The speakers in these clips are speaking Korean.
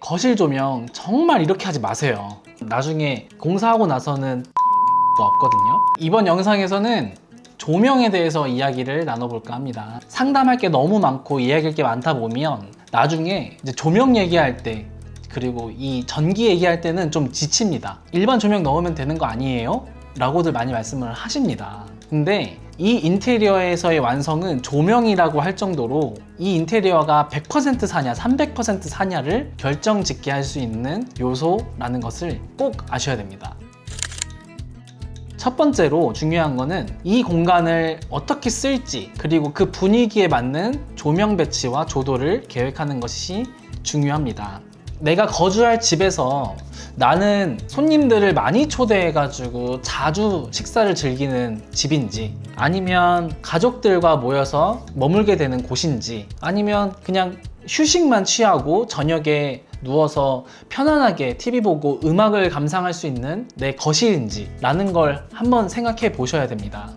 거실 조명 정말 이렇게 하지 마세요. 나중에 공사하고 나서는 가 없거든요. 이번 영상에서는 조명에 대해서 이야기를 나눠볼까 합니다. 상담할 게 너무 많고 이야기할 게 많다 보면 나중에 이제 조명 얘기할 때 그리고 이 전기 얘기할 때는 좀 지칩니다. 일반 조명 넣으면 되는 거 아니에요? 라고들 많이 말씀을 하십니다. 근데 이 인테리어에서의 완성은 조명이라고 할 정도로 이 인테리어가 100% 사냐, 300% 사냐를 결정 짓게 할 수 있는 요소라는 것을 꼭 아셔야 됩니다. 첫 번째로 중요한 거는 이 공간을 어떻게 쓸지 그리고 그 분위기에 맞는 조명 배치와 조도를 계획하는 것이 중요합니다. 내가 거주할 집에서 나는 손님들을 많이 초대해가지고 자주 식사를 즐기는 집인지 아니면 가족들과 모여서 머물게 되는 곳인지 아니면 그냥 휴식만 취하고 저녁에 누워서 편안하게 TV 보고 음악을 감상할 수 있는 내 거실인지 라는 걸 한번 생각해 보셔야 됩니다.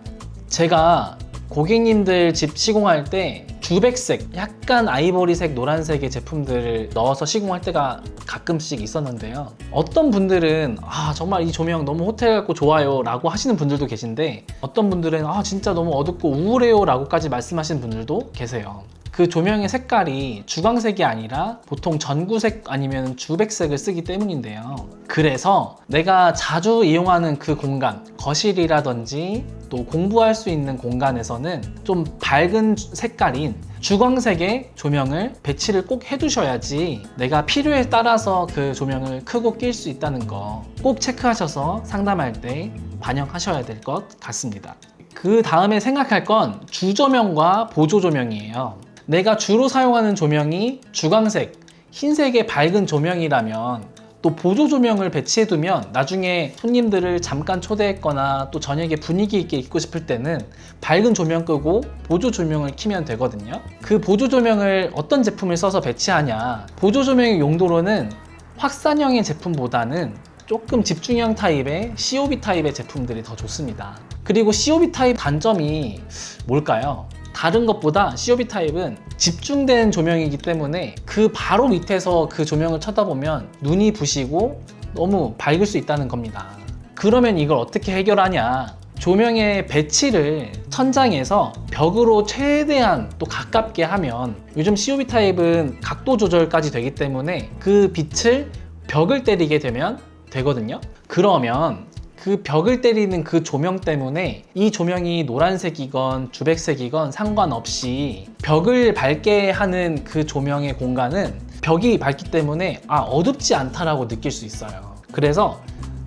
제가 고객님들 집 시공할 때 주백색, 약간 아이보리색, 노란색의 제품들을 넣어서 시공할 때가 가끔씩 있었는데요. 어떤 분들은 아 정말 이 조명 너무 호텔 같고 좋아요 라고 하시는 분들도 계신데 어떤 분들은 아 진짜 너무 어둡고 우울해요 라고까지 말씀하시는 분들도 계세요. 그 조명의 색깔이 주광색이 아니라 보통 전구색 아니면 주백색을 쓰기 때문인데요. 그래서 내가 자주 이용하는 그 공간, 거실이라든지 또 공부할 수 있는 공간에서는 좀 밝은 색깔인 주광색의 조명을 배치를 꼭 해두셔야지 내가 필요에 따라서 그 조명을 크고 낄 수 있다는 거 꼭 체크하셔서 상담할 때 반영하셔야 될 것 같습니다. 그 다음에 생각할 건 주조명과 보조조명이에요. 내가 주로 사용하는 조명이 주광색, 흰색의 밝은 조명이라면 또 보조 조명을 배치해 두면 나중에 손님들을 잠깐 초대했거나 또 저녁에 분위기 있게 입고 싶을 때는 밝은 조명 끄고 보조 조명을 켜면 되거든요. 그 보조 조명을 어떤 제품을 써서 배치하냐? 보조 조명의 용도로는 확산형의 제품보다는 조금 집중형 타입의 COB 타입의 제품들이 더 좋습니다. 그리고 COB 타입 단점이 뭘까요? 다른 것보다 COB 타입은 집중된 조명이기 때문에 그 바로 밑에서 그 조명을 쳐다보면 눈이 부시고 너무 밝을 수 있다는 겁니다. 그러면 이걸 어떻게 해결하냐? 조명의 배치를 천장에서 벽으로 최대한 또 가깝게 하면 요즘 COB 타입은 각도 조절까지 되기 때문에 그 빛을 벽을 때리게 되면 되거든요. 그러면 그 벽을 때리는 그 조명 때문에 이 조명이 노란색이건 주백색이건 상관없이 벽을 밝게 하는 그 조명의 공간은 벽이 밝기 때문에 아 어둡지 않다라고 느낄 수 있어요. 그래서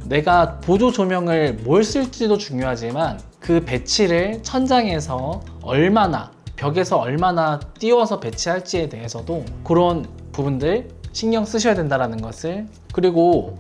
내가 보조 조명을 뭘 쓸지도 중요하지만 그 배치를 천장에서 얼마나 벽에서 얼마나 띄워서 배치할지에 대해서도 그런 부분들 신경 쓰셔야 된다라는 것을 그리고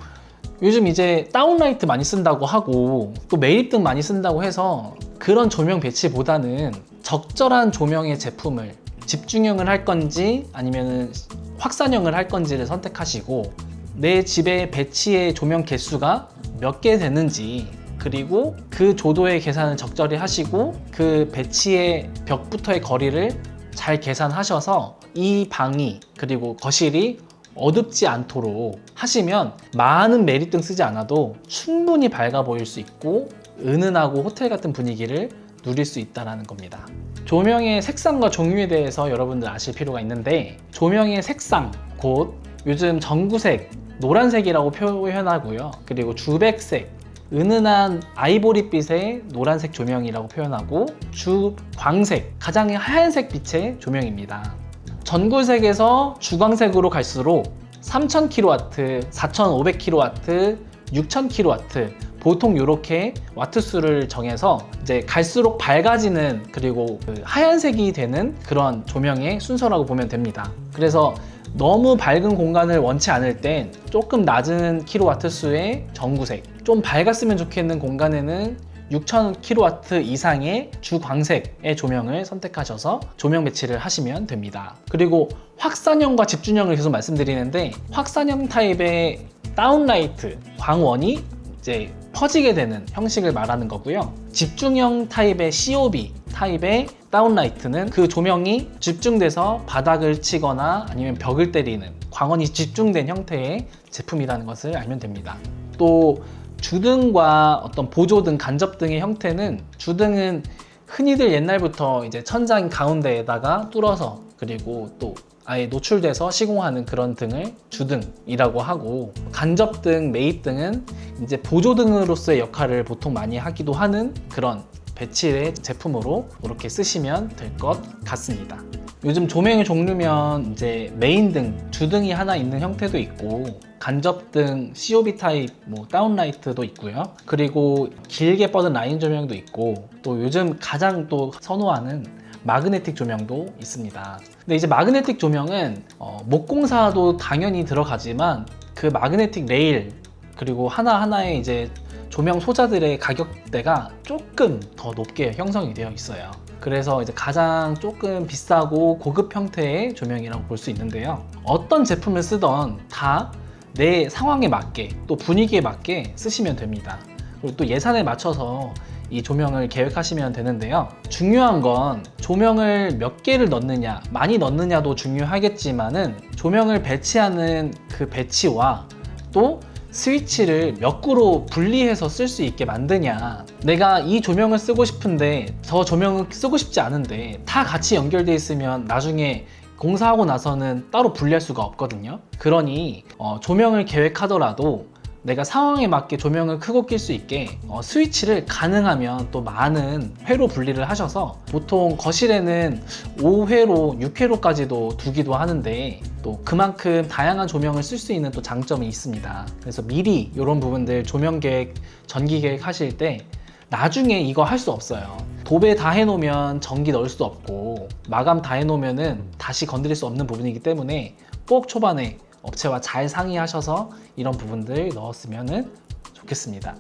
요즘 이제 다운라이트 많이 쓴다고 하고 또 매립등 많이 쓴다고 해서 그런 조명 배치보다는 적절한 조명의 제품을 집중형을 할 건지 아니면 확산형을 할 건지를 선택하시고 내 집의 배치의 조명 개수가 몇 개 되는지 그리고 그 조도의 계산을 적절히 하시고 그 배치의 벽부터의 거리를 잘 계산하셔서 이 방이 그리고 거실이 어둡지 않도록 하시면 많은 메리 등 쓰지 않아도 충분히 밝아 보일 수 있고 은은하고 호텔 같은 분위기를 누릴 수 있다는 겁니다. 조명의 색상과 종류에 대해서 여러분들 아실 필요가 있는데 조명의 색상 곧 요즘 전구색 노란색이라고 표현하고요. 그리고 주백색 은은한 아이보리빛의 노란색 조명이라고 표현하고 주광색 가장 하얀색 빛의 조명입니다. 전구색에서 주광색으로 갈수록 3000kW, 4500kW, 6000kW 보통 이렇게 와트 수를 정해서 이제 갈수록 밝아지는 그리고 그 하얀색이 되는 그런 조명의 순서라고 보면 됩니다. 그래서 너무 밝은 공간을 원치 않을 땐 조금 낮은 킬로와트 수의 전구색, 좀 밝았으면 좋겠는 공간에는 6000kW 이상의 주광색의 조명을 선택하셔서 조명 배치를 하시면 됩니다. 그리고 확산형과 집중형을 계속 말씀드리는데 확산형 타입의 다운라이트 광원이 이제 퍼지게 되는 형식을 말하는 거고요. 집중형 타입의 COB 타입의 다운라이트는 그 조명이 집중돼서 바닥을 치거나 아니면 벽을 때리는 광원이 집중된 형태의 제품이라는 것을 알면 됩니다. 또 주등과 어떤 보조등, 간접 등의 형태는 주등은 흔히들 옛날부터 이제 천장 가운데에다가 뚫어서 그리고 또 아예 노출돼서 시공하는 그런 등을 주등이라고 하고 간접등, 매입등은 이제 보조등으로서의 역할을 보통 많이 하기도 하는 그런 배치의 제품으로 이렇게 쓰시면 될 것 같습니다. 요즘 조명의 종류면 이제 메인 등, 주등이 하나 있는 형태도 있고 간접등, COB 타입 뭐 다운라이트도 있고요. 그리고 길게 뻗은 라인 조명도 있고 또 요즘 가장 또 선호하는 마그네틱 조명도 있습니다. 근데 이제 마그네틱 조명은 어, 목공사도 당연히 들어가지만 그 마그네틱 레일 그리고 하나하나의 이제 조명 소자들의 가격대가 조금 더 높게 형성이 되어 있어요. 그래서 이제 가장 조금 비싸고 고급 형태의 조명이라고 볼 수 있는데요. 어떤 제품을 쓰던 다 내 상황에 맞게 또 분위기에 맞게 쓰시면 됩니다. 그리고 또 예산에 맞춰서 이 조명을 계획하시면 되는데요. 중요한 건 조명을 몇 개를 넣느냐, 많이 넣느냐도 중요하겠지만은 조명을 배치하는 그 배치와 또 스위치를 몇 구로 분리해서 쓸 수 있게 만드냐. 내가 이 조명을 쓰고 싶은데 저 조명을 쓰고 싶지 않은데 다 같이 연결돼 있으면 나중에 공사하고 나서는 따로 분리할 수가 없거든요. 그러니 어, 조명을 계획하더라도 내가 상황에 맞게 조명을 크고 낄 수 있게 어, 스위치를 가능하면 또 많은 회로 분리를 하셔서 보통 거실에는 5회로 6회로까지도 두기도 하는데 또 그만큼 다양한 조명을 쓸 수 있는 또 장점이 있습니다. 그래서 미리 이런 부분들 조명 계획, 전기 계획 하실 때 나중에 이거 할 수 없어요. 도배 다 해놓으면 전기 넣을 수 없고 마감 다 해놓으면은 다시 건드릴 수 없는 부분이기 때문에 꼭 초반에 업체와 잘 상의하셔서 이런 부분들 넣었으면 좋겠습니다.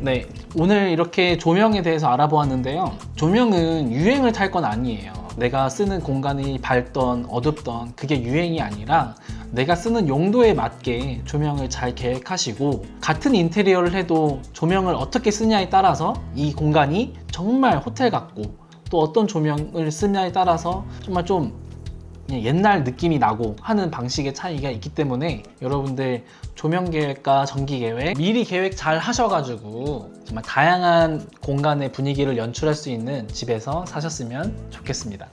네, 오늘 이렇게 조명에 대해서 알아보았는데요. 조명은 유행을 탈 건 아니에요. 내가 쓰는 공간이 밝던 어둡던 그게 유행이 아니라 내가 쓰는 용도에 맞게 조명을 잘 계획하시고 같은 인테리어를 해도 조명을 어떻게 쓰냐에 따라서 이 공간이 정말 호텔 같고 또 어떤 조명을 쓰냐에 따라서 정말 좀 옛날 느낌이 나고 하는 방식의 차이가 있기 때문에 여러분들 조명 계획과 전기 계획 미리 계획 잘 하셔가지고 정말 다양한 공간의 분위기를 연출할 수 있는 집에서 사셨으면 좋겠습니다.